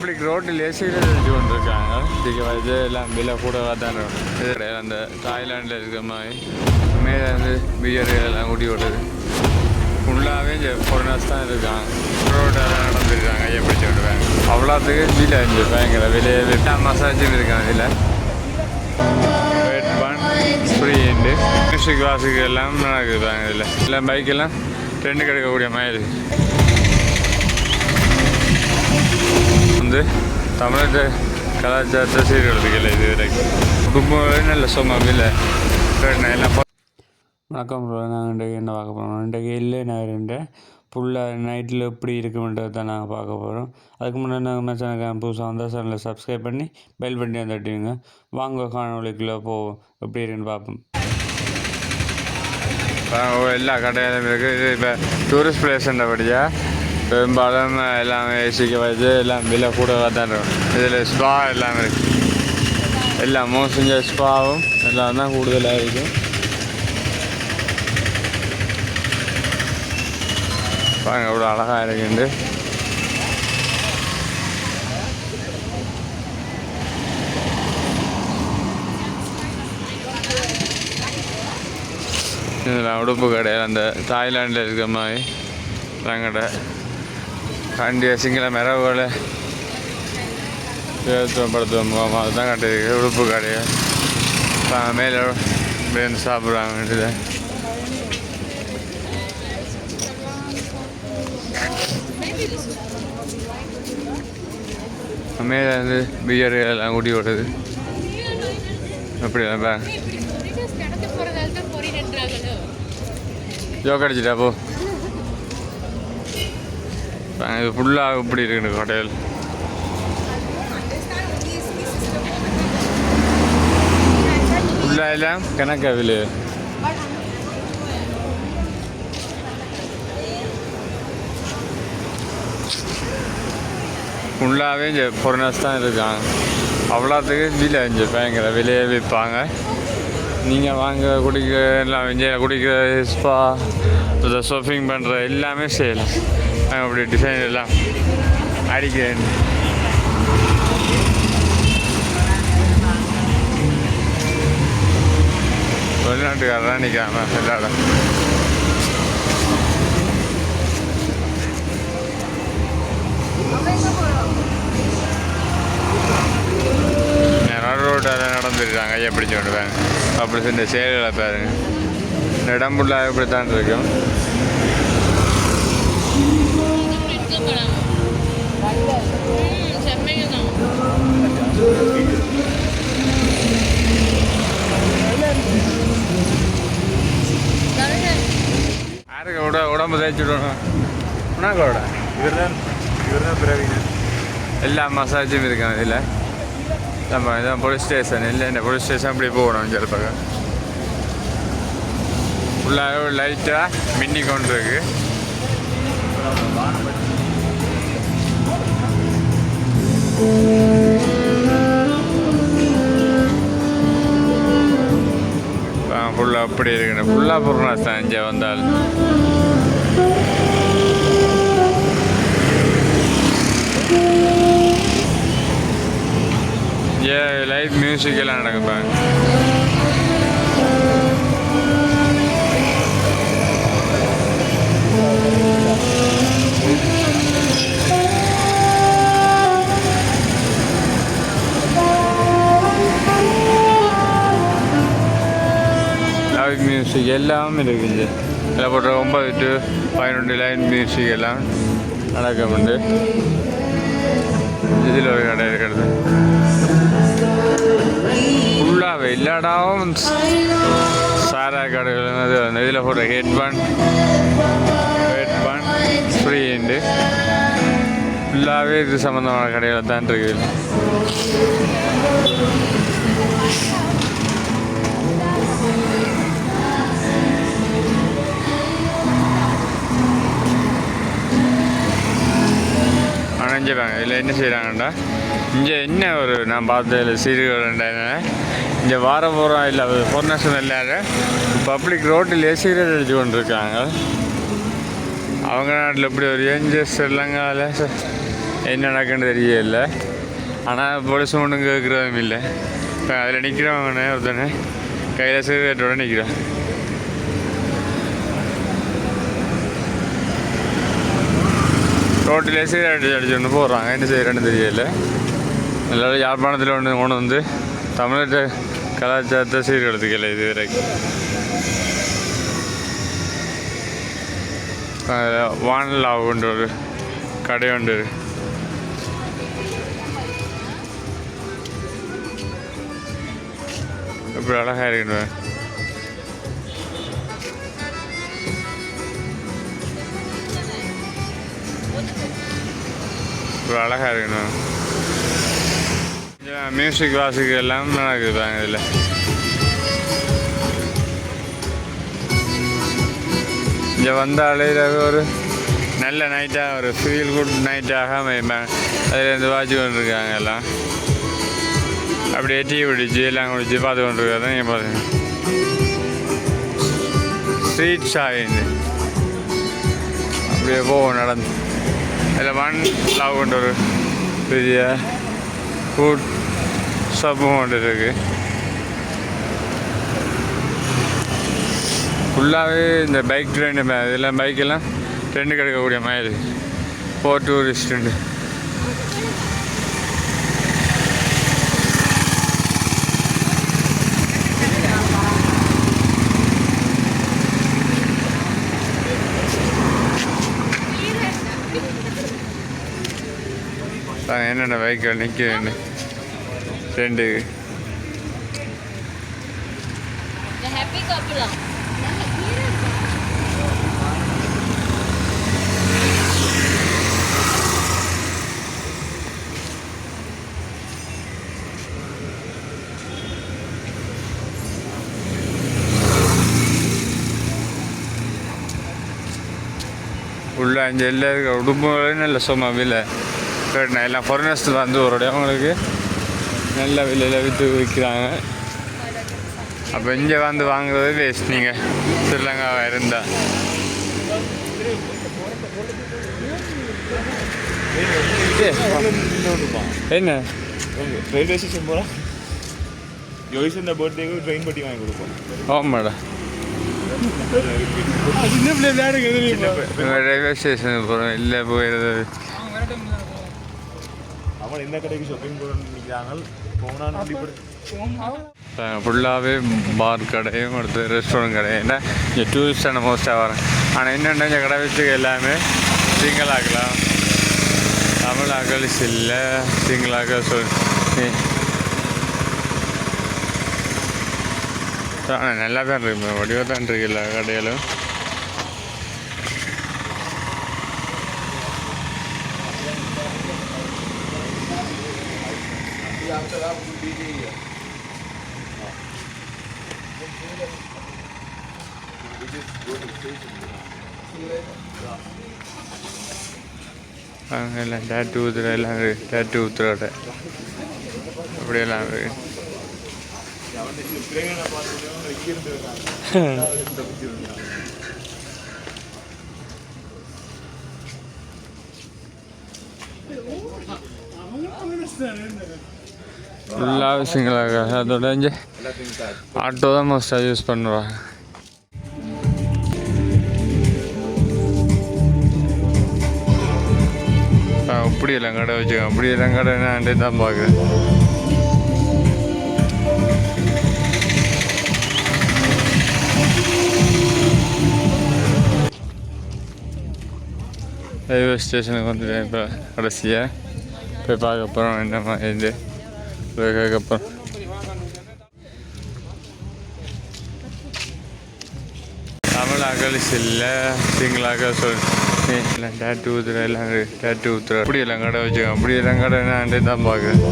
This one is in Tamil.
பப்ளிக் ரோட்டில் சிகரெட் அடிச்சு கொண்டிருக்காங்க. இதுக்கு வந்து எல்லாம் விலை கூட தான் இருக்கும். இது கிடையாது. அந்த தாய்லாண்டில் இருக்கிற மாதிரி மேலே வந்து பியர் எல்லாம் ஊட்டி விடுறது ஃபுல்லாகவே இங்கே ஃபாரினர்ஸ் தான் இருக்காங்க. ரோட்டில் நடந்துருக்காங்க. ஐயா பிடிச்சி விடுவாங்க அவ்வளோத்துக்கு விலை இங்கே பயங்கர விலையை விட்டா மசாஜும் இருக்காங்க இதில். ஒன் ஃப்ரீ உண்டு மியூசிக் கிளாஸுக்கு எல்லாம் நடக்குதுப்பாங்க இதில். எல்லாம் பைக்கெல்லாம் ட்ரெண்டு கிடைக்கக்கூடிய மாதிரி இருக்குது வந்து தமிழக கலாச்சாரத்தை சீர்கெடுத்துக்கல இது வரைக்கும் குடும்பம் நல்ல எல்லாம் வணக்கம் நாங்கள் இன்றைக்கு என்ன பார்க்க போகிறோம் இன்றைக்கு இல்லை நகருன்ற ஃபுல்லாக நைட்டில் எப்படி இருக்குமென்றதை தான் நாங்கள் பார்க்க போகிறோம் அதுக்கு முன்னாடி நாங்கள் மச்சானுக்கு புதுசாக வந்தால் சேனலில் சப்ஸ்கிரைப் பண்ணி பெல் பண்ணி தட்டுவீங்க வாங்க காணொலிக்குள்ளே போவோம். எப்படி இருக்குன்னு பார்ப்போம். எல்லா கடையிலும் இருக்குது இது இப்போ டூரிஸ்ட் பிளேஸ்ன்றபடியாக பெரும்பாலும் எல்லாமே ஏசிக்கு வச்சு எல்லாம் விலை கூட தான் இருக்கும். இதில் ஸ்பா எல்லாமே இருக்குது எல்லாம் மோசஞ்ச ஸ்பாவும் எல்லாம் தான் கூடுதலாக இருக்கும். பாருங்க எவ்வளோ அழகாக இருக்குண்டு இதில் உடுப்பு கடை அந்த தாய்லாண்டில் இருக்கிற மாதிரி தங்கடை கண்டிய சிங்கள மிரவுகளை படுத்துவோம் அதுதான் கட்டியிருக்கு. உடுப்பு கடையை. மேலே வேந்து சாப்பிட்றாங்க வேண்டியது மேலே வந்து பியர் எல்லாம் தான் பொறி நின்றாங்களோ ஜோக் அடிச்சிட்டா பா, இது ஃபுல்லாக இப்படி இருக்குது ஹோட்டல் ஃபுல்லாக எல்லாம் கணக்காவில் ஃபுல்லாகவே இங்கே ஃபாரினர்ஸ் தான் இருக்காங்க. அவ்வளோத்துக்கு விலை இங்கே பயங்கர விலையே விற்பாங்க. நீங்கள் வாங்க குடிக்கிற எல்லாம் இங்கே குடிக்கிற ஸ்பா இந்த ஷாப்பிங் பண்ணுற எல்லாமே செய்யலாம் அப்படி டிசைன் எல்லாம் அடிக்கிறேன். வெளிநாட்டுக்காரதான் நிற்கிறாங்க எல்லா இடம். நேரம் ரோட்டில் நடந்துருக்காங்க ஐயா பிடிச்சி விடுவாங்க அப்படி செஞ்ச செயல்களை பாருங்க. இந்த இடம் ஃபுல்லாக இப்படி தான் இருக்கும் எல்லா மசாஜும் இருக்காங்க இதில் நம்ம இதான் போலீஸ் ஸ்டேஷன் இல்லை இந்த போலீஸ் ஸ்டேஷன் அப்படி போகணும் சிலப்பாக ஃபுல்லாக லைட்டாக மின்னி கொண்டு இருக்கு ஃபுல்லாக அப்படி இருக்குன்னு ஃபுல்லாக பொருளாக தான் இங்கே வந்தால் இங்கே லைவ் மியூசிக் எல்லாம் நடக்குப்பாங்க லைவ் மியூசிக் எல்லாமே இருக்குது. இதில் போட்டு ஒன்பது டு பதினொன்று லைன் மியூசிக் எல்லாம் நடக்குமுண்டு இதில் ஒரு கடை இருக்கிறது. ஃபுல்லாகவே இல்லாடாவும் சாரா கடைகள் அது இதில் போட்ட head bun head bun free உண்டு. ஃபுல்லாகவே இது சம்மந்தமான கடைகள் தான் இருக்குது. அணைஞ்சிடுறாங்க இதில் என்ன செய்கிறாங்கண்டா இங்கே என்ன ஒரு நான் பார்த்ததில் சீரியல் இங்கே வார போகிறோம் இல்லை ஃபோர்னேஷன் இல்லாத பப்ளிக் ரோட்டில் சிகரெட் அடித்து கொண்டிருக்காங்க. அவங்க நாட்டில் இப்படி ஒரு ஏஞ்சஸ் இல்லைங்கால என்ன நடக்குன்னு தெரியல. ஆனால் போலீஸ் ஒன்றும் கேட்குறதும் இல்லை. இப்போ அதில் நிற்கிறவங்க ஒருத்தனை. கையில் சிகரெட்டோடு நிற்கிறான் ரோட்டிலே சிகரெட் அடிச்சு ஒன்று போடுறாங்க என்ன செய்கிறேன்னு தெரியல. எல்லாரும் யாழ்ப்பாணத்தில் ஒன்று கொண்டு வந்து தமிழக கலாச்சாரத்தை சீர்கெடுத்துக்கல இது வரைக்கும் வானலாவுன்ற ஒரு கடை உண்டு. இப்படி அழகாக இருக்கணும் இவ்வளோ அழகாக இருக்கணும். மியூசிக் வாசிக்கு எல்லாம் நடக்குதாங்க இதில். இங்கே வந்தாலே இது ஒரு நல்ல நைட்டாக ஒரு ஃபீல் குட் நைட்டாக அதுலேருந்து வாட்சி கொண்டிருக்காங்க எல்லாம். அப்படியே டீ குடிச்சு எல்லாம் குடிச்சு பார்த்து கொண்டிருக்காரு நீங்கள் பாருங்க. ஸ்ட்ரீட் ஷாயின்னு அப்படியே போவோம் நடந்து. அதில் ஒன் லவ் கொண்டு ஒரு பெரிய ஃபுட் சப்பும் கொண்டு இருக்குது ஃபுல்லாகவே இந்த பைக் ட்ரெயின் இதெல்லாம் பைக்கெல்லாம் ட்ரெண்டு கிடைக்கக்கூடிய மாதிரி இருக்குது ஃபோர் டூரிஸ்ட்டு என்னென்ன பைக்கில் நிற்கிறேன்னு ரெண்டு. உள்ள அஞ்சு எல்லாம் இருக்க. உடுப்புகளும் நல்ல சும்மா விலை. கேட்டேன் எல்லாம் ஃபாரினர்ஸ் வந்து ஒரு இடம் அவங்களுக்கு நல்ல விலையில் விற்று விற்கிறாங்க அப்போ இங்கே வந்து வாங்குறது வேஸ்ட் நீங்கள் ஸ்ரீலங்காவாக இருந்தால் என்ன ரயில்வே ஸ்டேஷன் போகிறோம் யோகிஸ் இந்த பர்த்டேக்கு ட்ரெயின் பட்டி வாங்கி கொடுப்போம் ஆமாடா சின்ன பிள்ளை விளையாடுங்க ரயில்வே ஸ்டேஷனுக்கு போகிறோம் இல்லை போயிடுறது அவன் எந்த கடைக்கு ஷாப்பிங் போகிறோம்னு நினைக்கிறாங்க போனான்னு ஃபுல்லாகவே பார் கடையும் அடுத்து ரெஸ்டாரண்ட் கடை ஏன்னா இங்கே டூரிஸ்டான மோஸ்ட்டாக வரேன் ஆனால் என்னென்ன இந்த கடை வச்சு எல்லாமே சிங்களாக்கலாம். தமிழாக்கள் இல்லை சிங்களாக்கள் சொல் ஆனால் நல்லா தான் இருக்கு வடிவாக தான் இருக்கு எல்லா கடையிலும். அங்கே எல்லாம் டேட்டு ஊத்துற எல்லாம் இருக்கு டேட்டு ஊத்துறோட அப்படியெல்லாம் இருக்கு ஃபுல்லாக விஷயங்களாக அதோட இங்கே ஆட்டோ தான் மோஸ்ட்டாக யூஸ் பண்ணுவாங்க. அப்படி எல்லாம் கடை வச்சுக்கோங்க அப்படியெல்லாம் கடை நான் தான் பார்க்குறேன். ரயில்வே ஸ்டேஷனுக்கு வந்துட்டேன் இப்போ கடைசியாக போய் பார்க்க போகிறோம் என்ன மாதிரி இது போய் கேட்க தமிழ் அகலிஸ் இல்லை சிங்களாக சொல் எல்லாம் டேட்டு ஊத்துற எல்லாம் டேட்டு ஊத்துற அப்படியெல்லாம் கடை வச்சுக்கோங்க அப்படியெல்லாம் கடை நான் தான் பார்க்குறேன்.